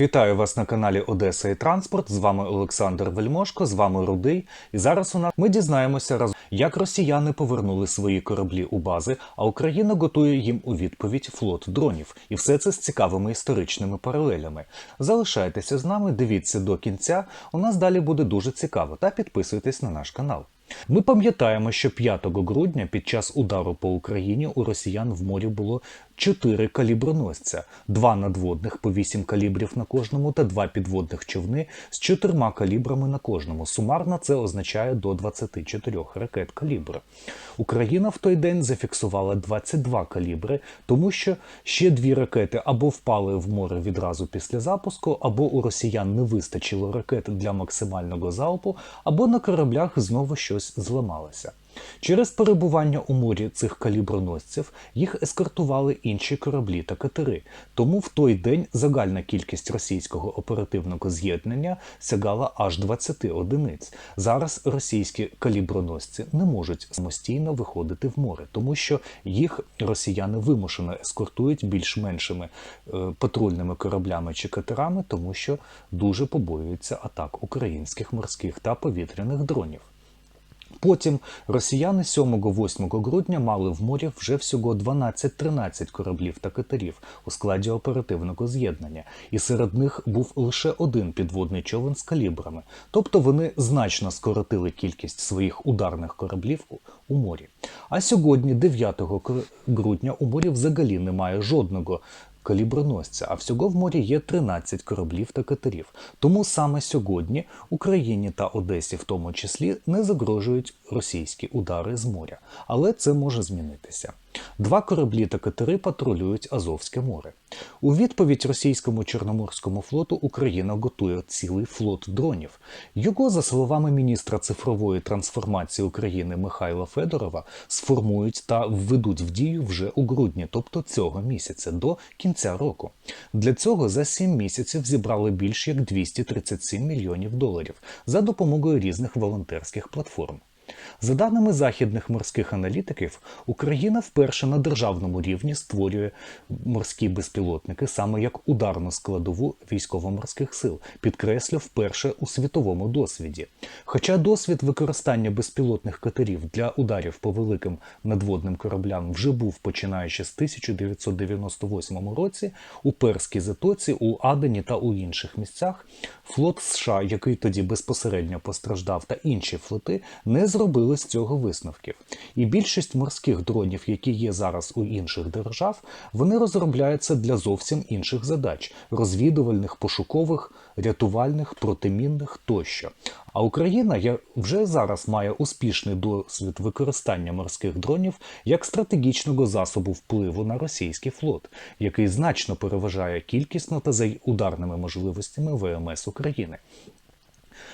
Вітаю вас на каналі Одеса і Транспорт. З вами Олександр Вельмошко, з вами Рудий. І зараз у нас ми дізнаємося разом, як росіяни повернули свої кораблі у бази, а Україна готує їм у відповідь флот дронів. І все це з цікавими історичними паралелями. Залишайтеся з нами, дивіться до кінця. У нас далі буде дуже цікаво. Та підписуйтесь на наш канал. Ми пам'ятаємо, що 5 грудня під час удару по Україні у росіян в морі було чотири каліброносця, два надводних по 8 калібрів на кожному та два підводних човни з чотирма калібрами на кожному. Сумарно це означає до 24 ракет калібра. Україна в той день зафіксувала 22 калібри, тому що ще дві ракети або впали в море відразу після запуску, або у росіян не вистачило ракет для максимального залпу, або на кораблях знову щось зламалося. Через перебування у морі цих каліброносців їх ескортували інші кораблі та катери. Тому в той день загальна кількість російського оперативного з'єднання сягала аж 20 одиниць. Зараз російські каліброносці не можуть самостійно виходити в море, тому що їх росіяни вимушено ескортують більш-меншими е, патрульними кораблями чи катерами, тому що дуже побоюються атак українських морських та повітряних дронів. Потім росіяни 7-8 грудня мали в морі вже всього 12-13 кораблів та катерів у складі оперативного з'єднання, і серед них був лише один підводний човен з калібрами. Тобто вони значно скоротили кількість своїх ударних кораблів у- морі. А сьогодні, 9 грудня, у морі взагалі немає жодного каліброносця, а всього в морі є 13 кораблів та катерів. Тому саме сьогодні Україні та Одесі, в тому числі, не загрожують російські удари з моря. Але це може змінитися. Два кораблі та катери патрулюють Азовське море. У відповідь російському Чорноморському флоту Україна готує цілий флот дронів. Його, за словами міністра цифрової трансформації України Михайла Федорова, сформують та введуть в дію вже у грудні, тобто цього місяця, до кінця року. Для цього за 7 місяців зібрали більш як 237 мільйонів доларів за допомогою різних волонтерських платформ. За даними західних морських аналітиків, Україна вперше на державному рівні створює морські безпілотники саме як ударну складову військово-морських сил, підкреслю вперше у світовому досвіді. Хоча досвід використання безпілотних катерів для ударів по великим надводним кораблям вже був починаючи з 1998 році у Перській затоці, у Адені та у інших місцях, флот США, який тоді безпосередньо постраждав, та інші флоти не зробили з цього висновків. І більшість морських дронів, які є зараз у інших держав, вони розробляються для зовсім інших задач: розвідувальних, пошукових, рятувальних, протимінних тощо. А Україна вже зараз має успішний досвід використання морських дронів як стратегічного засобу впливу на російський флот, який значно переважає кількісно та за ударними можливостями ВМС України.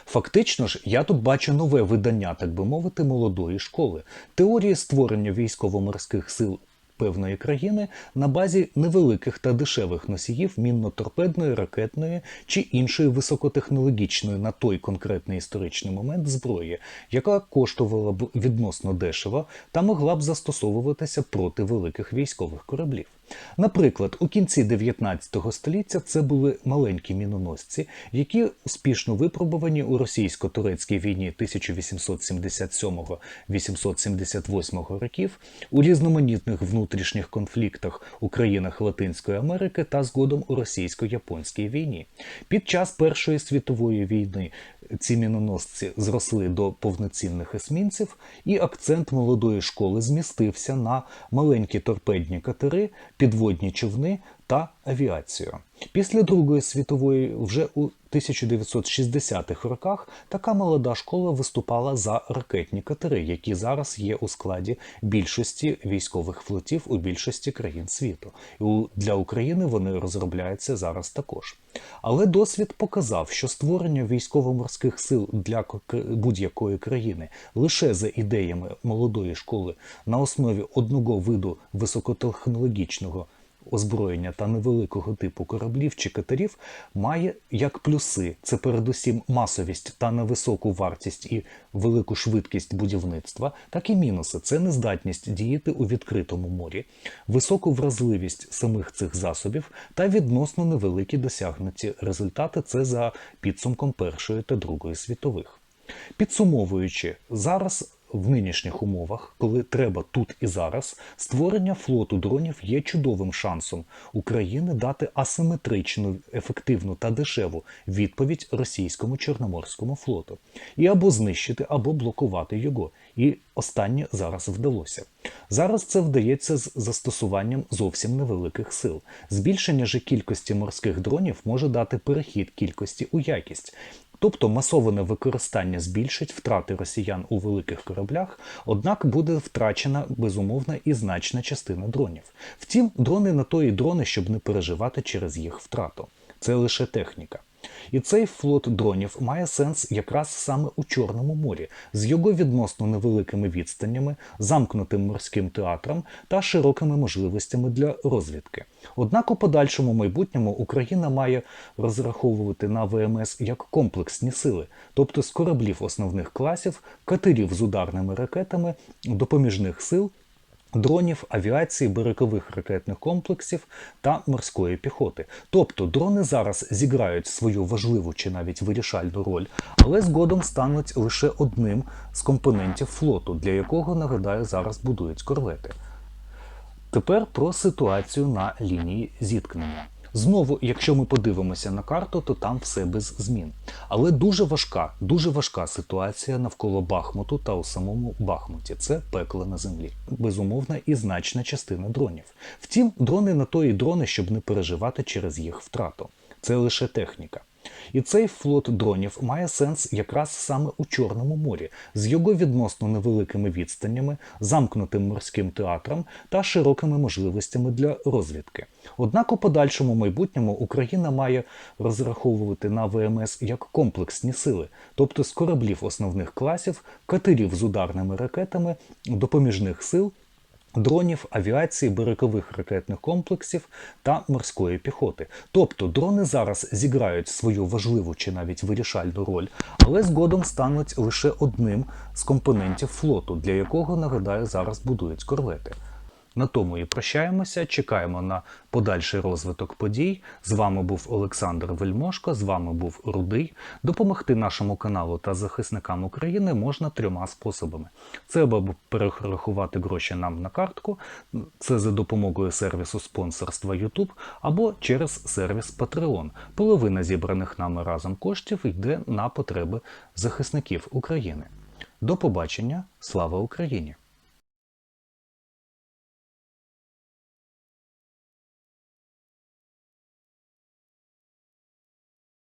Фактично ж, я тут бачу нове видання, так би мовити, молодої школи теорії створення військово-морських сил певної країни на базі невеликих та дешевих носіїв мінно-торпедної, ракетної чи іншої високотехнологічної на той конкретний історичний момент зброї, яка коштувала б відносно дешево та могла б застосовуватися проти великих військових кораблів. Наприклад, у кінці 19 століття це були маленькі міноносці, які успішно випробувані у російсько-турецькій війні 1877-878 років, у різноманітних внутрішніх конфліктах у країнах Латинської Америки та згодом у російсько-японській війні. Під час Першої світової війни ці міноносці зросли до повноцінних есмінців, і акцент молодої школи змістився на маленькі торпедні катери, підводні човни та авіацію. Після Другої світової, вже у 1960-х роках, така молода школа виступала за ракетні катери, які зараз є у складі більшості військових флотів у більшості країн світу. І для України вони розробляються зараз також. Але досвід показав, що створення військово-морських сил для будь-якої країни лише за ідеями молодої школи на основі одного виду високотехнологічного озброєння та невеликого типу кораблів чи катерів має як плюси: це передусім масовість та невисоку вартість і велику швидкість будівництва, так і мінуси це нездатність діяти у відкритому морі, високу вразливість самих цих засобів та відносно невеликі досягнуті результати. Це за підсумком Першої та Другої світових. Підсумовуючи, зараз в нинішніх умовах, коли треба тут і зараз, створення флоту дронів є чудовим шансом України дати асиметричну, ефективну та дешеву відповідь російському чорноморському флоту і або знищити, або блокувати його. І останнє зараз вдалося. Зараз це вдається з застосуванням зовсім невеликих сил. Збільшення же кількості морських дронів може дати перехід кількості у якість. Тобто масоване використання збільшить втрати росіян у великих кораблях, однак буде втрачена безумовна і значна частина дронів. Втім, дрони на то і дрони, щоб не переживати через їх втрату. Це лише техніка. І цей флот дронів має сенс якраз саме у Чорному морі, з його відносно невеликими відстанями, замкнутим морським театром та широкими можливостями для розвідки. Однак у подальшому майбутньому Україна має розраховувати на ВМС як комплексні сили, тобто з кораблів основних класів, катерів з ударними ракетами, допоміжних сил дронів, авіації, берегових ракетних комплексів та морської піхоти. Тобто дрони зараз зіграють свою важливу чи навіть вирішальну роль, але згодом стануть лише одним з компонентів флоту, для якого, нагадаю, зараз будують корвети. Тепер про ситуацію на лінії зіткнення. Знову, якщо ми подивимося на карту, то там все без змін. Але дуже важка, дуже важка ситуація навколо Бахмуту та у самому Бахмуті. Це пекло на землі. Безумовна і значна частина дронів. Втім, дрони на то і дрони, щоб не переживати через їх втрату. Це лише техніка. І цей флот дронів має сенс якраз саме у Чорному морі, з його відносно невеликими відстанями, замкнутим морським театром та широкими можливостями для розвідки. Однак у подальшому майбутньому Україна має розраховувати на ВМС як комплексні сили, тобто з кораблів основних класів, катерів з ударними ракетами, допоміжних сил дронів, авіації, берегових ракетних комплексів та морської піхоти. Тобто дрони зараз зіграють свою важливу чи навіть вирішальну роль, але згодом стануть лише одним з компонентів флоту, для якого, нагадаю, зараз будують корвети. На тому і прощаємося. Чекаємо на подальший розвиток подій. З вами був Олександр Вельмошко, з вами був Рудий. Допомогти нашому каналу та захисникам України можна трьома способами: це або перерахувати гроші нам на картку, це за допомогою сервісу спонсорства YouTube, або через сервіс Patreon. Половина зібраних нами разом коштів йде на потреби захисників України. До побачення! Слава Україні!